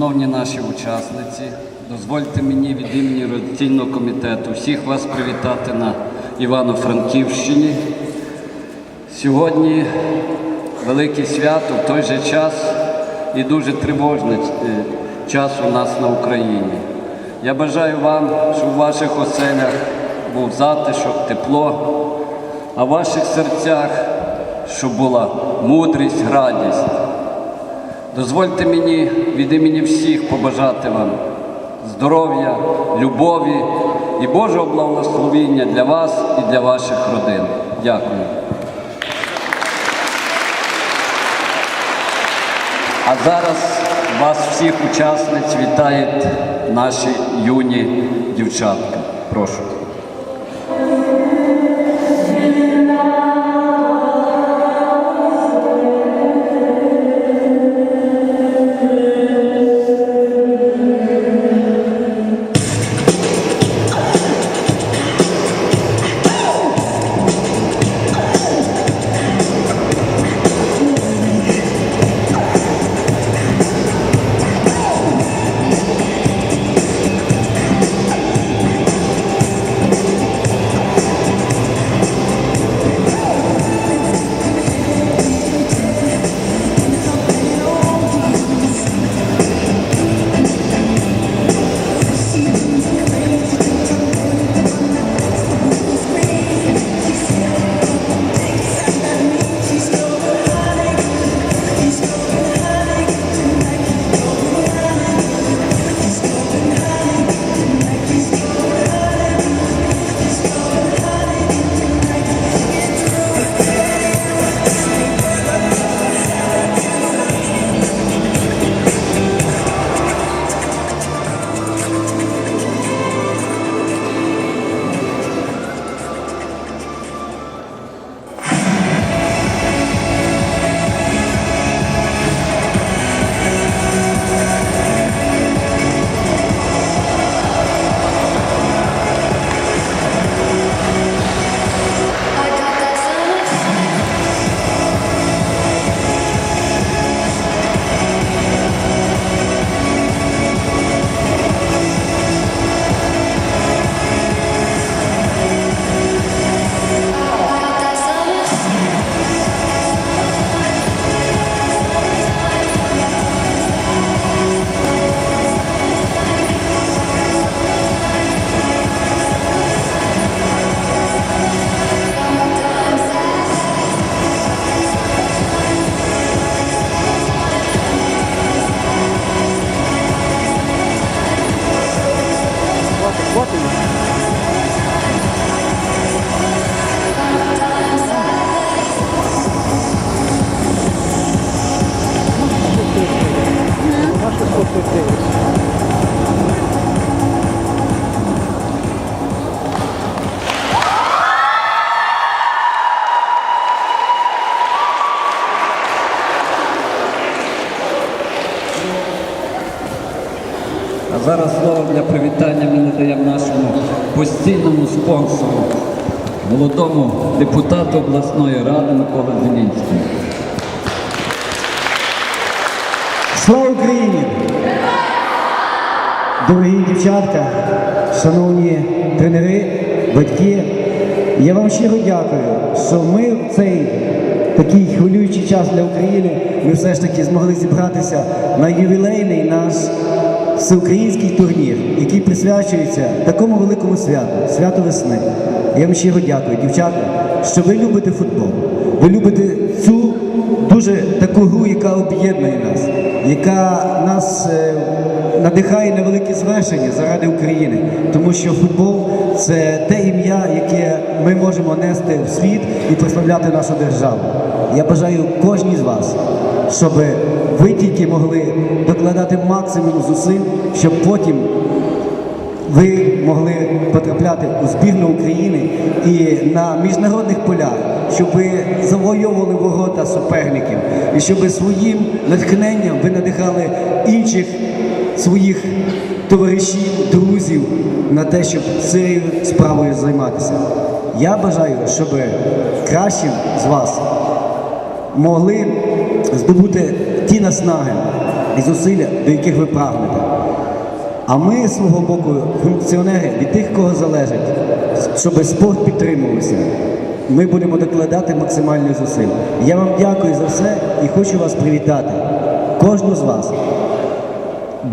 Шановні наші учасниці, дозвольте мені від імені ротаційного комітету всіх вас привітати на Івано-Франківщині. Сьогодні велике свято, в той же час і дуже тривожний е, час у нас на Україні. Я бажаю вам, щоб у ваших оселях був затишок, тепло, а в ваших серцях, щоб була мудрість, радість. Дозвольте мені від імені всіх побажати вам здоров'я, любові і Божого благословіння для вас і для ваших родин. Дякую. А зараз вас всіх учасниць вітають наші юні дівчатка. Прошу. Депутату обласної ради Миколи Зелінському. Слава Україні! Дорогі дівчатка, шановні тренери, батьки, я вам щиро дякую, що ми в цей такий хвилюючий час для України ми все ж таки змогли зібратися на ювілейний наш всеукраїнський турнір, який присвячується такому великому святу, святу весни. Я вам щиро дякую, дівчата, що ви любите футбол. Ви любите цю дуже таку гру, яка об'єднує нас, яка нас е, надихає на великі звершення заради України, тому що футбол це те ім'я, яке ми можемо нести в світ і прославляти нашу державу. Я бажаю кожній з вас, щоб ви тільки могли докладати максимум зусиль, щоб потім ви могли потрапляти у збірну України і на міжнародних полях, щоб ви завойовували ворота суперників, і щоб своїм натхненням ви надихали інших своїх товаришів, друзів на те, щоб цією справою займатися. Я бажаю, щоб кращим з вас могли здобути ті наснаги, і зусилля, до яких ви прагнете. А ми свого боку, функціонери, від тих, кого залежить, щоб спорт підтримувався. Ми будемо докладати максимальних зусиль. Я вам дякую за все і хочу вас привітати, кожну з вас.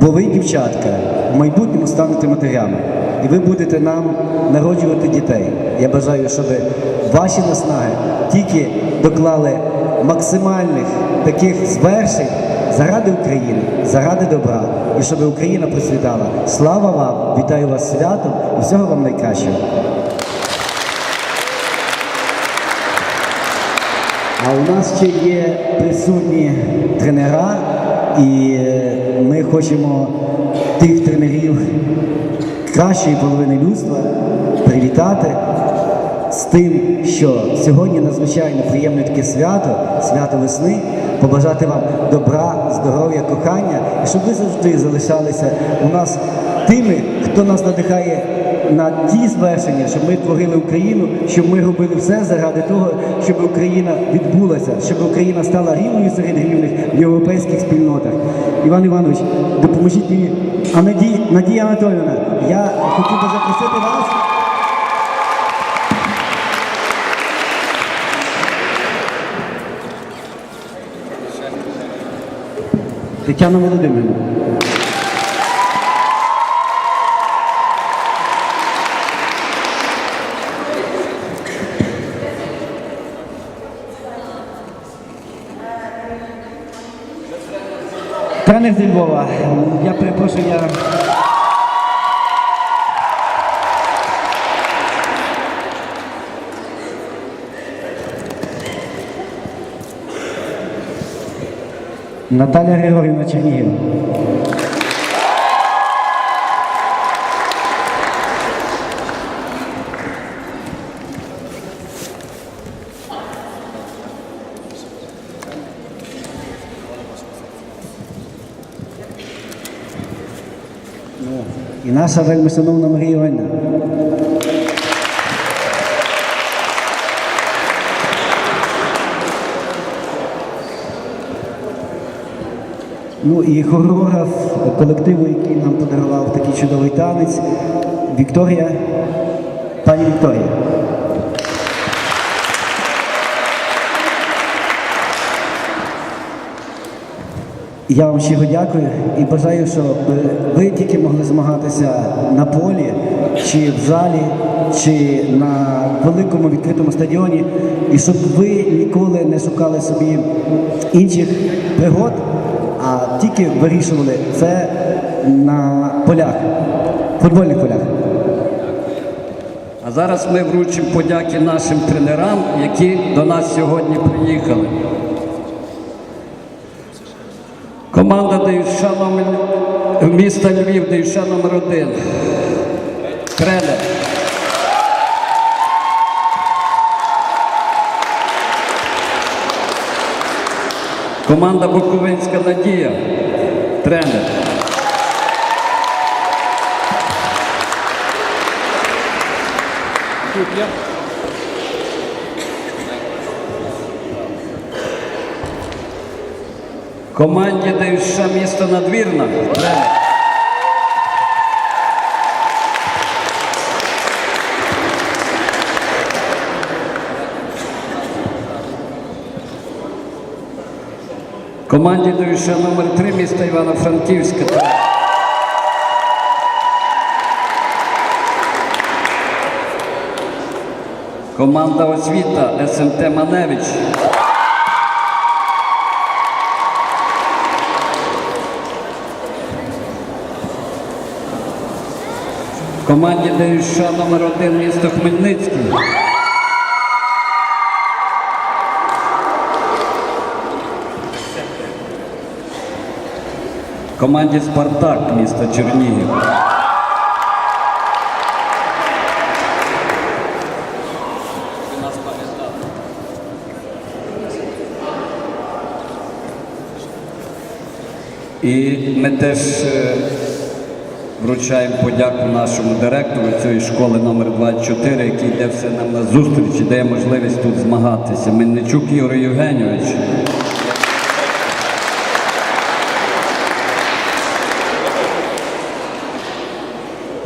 Бо ви, дівчатка, в майбутньому станете матерями, і ви будете нам народжувати дітей. Я бажаю, щоб ваші наснаги тільки доклали максимальних таких звершень заради України, заради добра, і щоб Україна процвітала. Слава вам! Вітаю вас святом і всього вам найкращого. А у нас ще є присутні тренера, і е, ми хочемо тих тренерів кращої половини людства привітати тим, що сьогодні надзвичайно приємне таке свято, свято весни, побажати вам добра, здоров'я, кохання, і щоб ви завжди залишалися у нас тими, хто нас надихає на ті звершення, щоб ми творили Україну, щоб ми робили все заради того, щоб Україна відбулася, щоб Україна стала рівною серед рівних в європейських спільнотах. Іван Іванович, допоможіть мені. А Надія, Анатолійовна, я хотів би запросити вас. Ti Richiamamelo di meno. Trener Silvova, ja preproszę, ja... Наталя Григорівна Чернігів. Ну, наша вельми Марія Іванівна. Ну і хореограф колективу, який нам подарував такий чудовий танець, Вікторія, пані Вікторія. Я вам щиро дякую і бажаю, щоб ви тільки могли змагатися на полі, чи в залі, чи на великому відкритому стадіоні, і щоб ви ніколи не шукали собі інших пригод, а тільки вирішували це на полях, футбольних полях. А зараз ми вручимо подяки нашим тренерам, які до нас сьогодні приїхали. Команда номер міста Львів, ДЮШ номер один. Тренер. Команда Буковинська Надія. Тренер. Команді ДЮШ місто Надвірна. Тренер. Команді ДЮШ номер 3 міста Івано-Франківська. Команда освіта СМТ Маневич. Команді ДЮШ номер 1 місто Хмельницький. Команді Спартак місто Чернігів. І ми теж е, вручаємо подяку нашому директору цієї школи номер 24 який йде все нам на зустріч і дає можливість тут змагатися. Мельничук Ігор Євгенійович.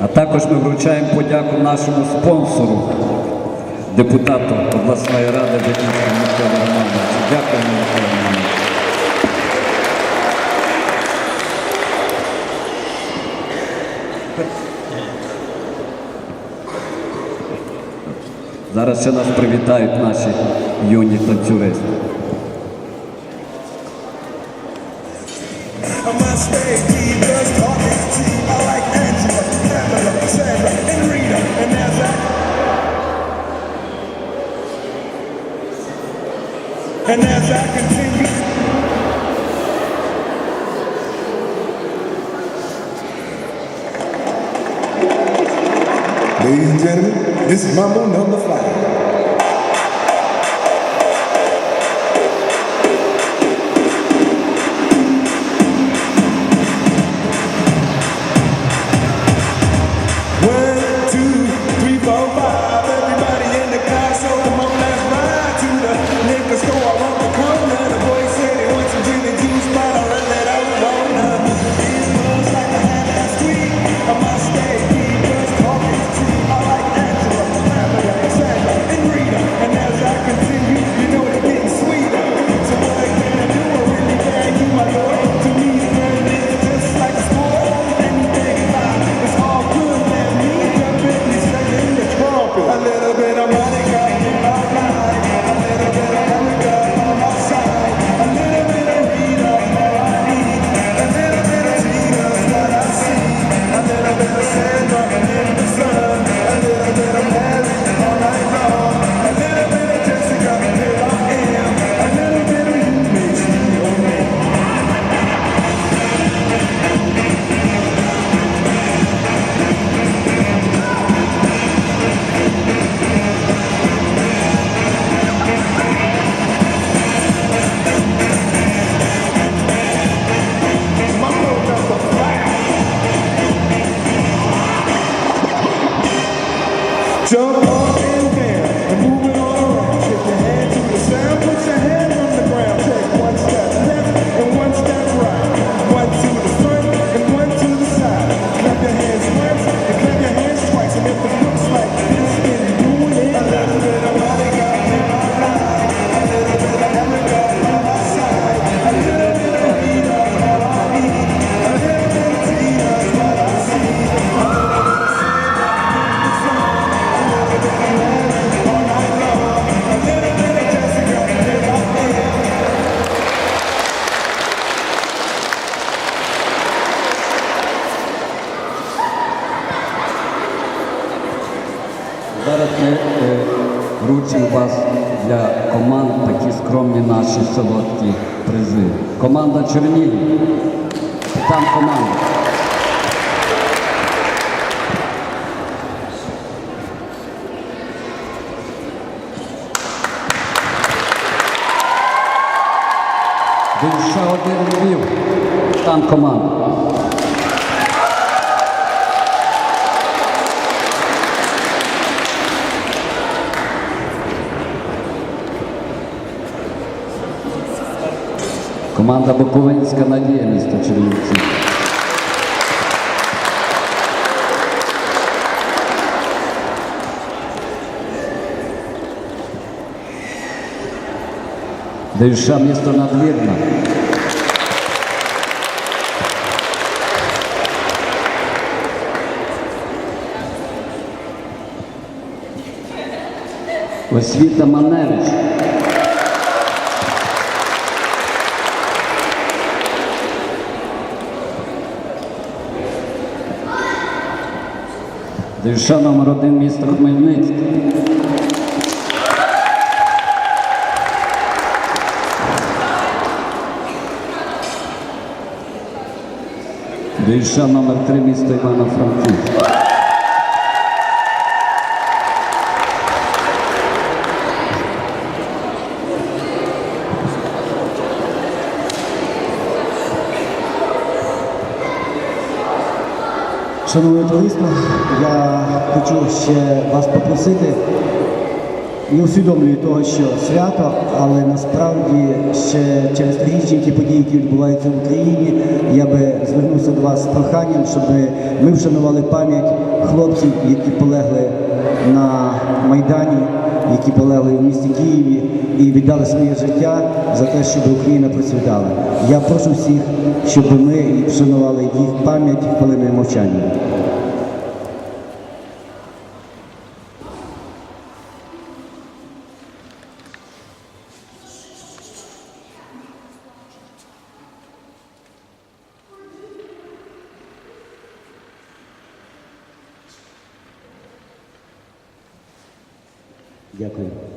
А також ми вручаємо подяку нашому спонсору, депутату обласної ради Дитинського Микола Романовичу. Дякуємо, Микола Романовичу. Зараз ще нас привітають наші юні танцюристи. Ladies and gentlemen, this is my number five. вас для команд такі скромні наші солодкі призи. Команда Чернігів. Там команда. Душа один Львів. Там команда. Команда Буковинська надія міста Чернівці. Даюша місто надвірна. Освіта Маневич. Дівша номер один міста Хмельницький. Дівша номер три міста Івана Франківська. Шановне товариство, я хочу ще вас попросити не усвідомлює того, що свято, але насправді ще через річні ті події, які відбуваються в Україні, я би звернувся до вас з проханням, щоб ми вшанували пам'ять хлопців, які полегли на Майдані, які полегли в місті Києві і віддали своє життя за те, щоб Україна процвітала. Я прошу всіх, щоб ми вшанували їх пам'ять хвилиною мовчання. Дякую.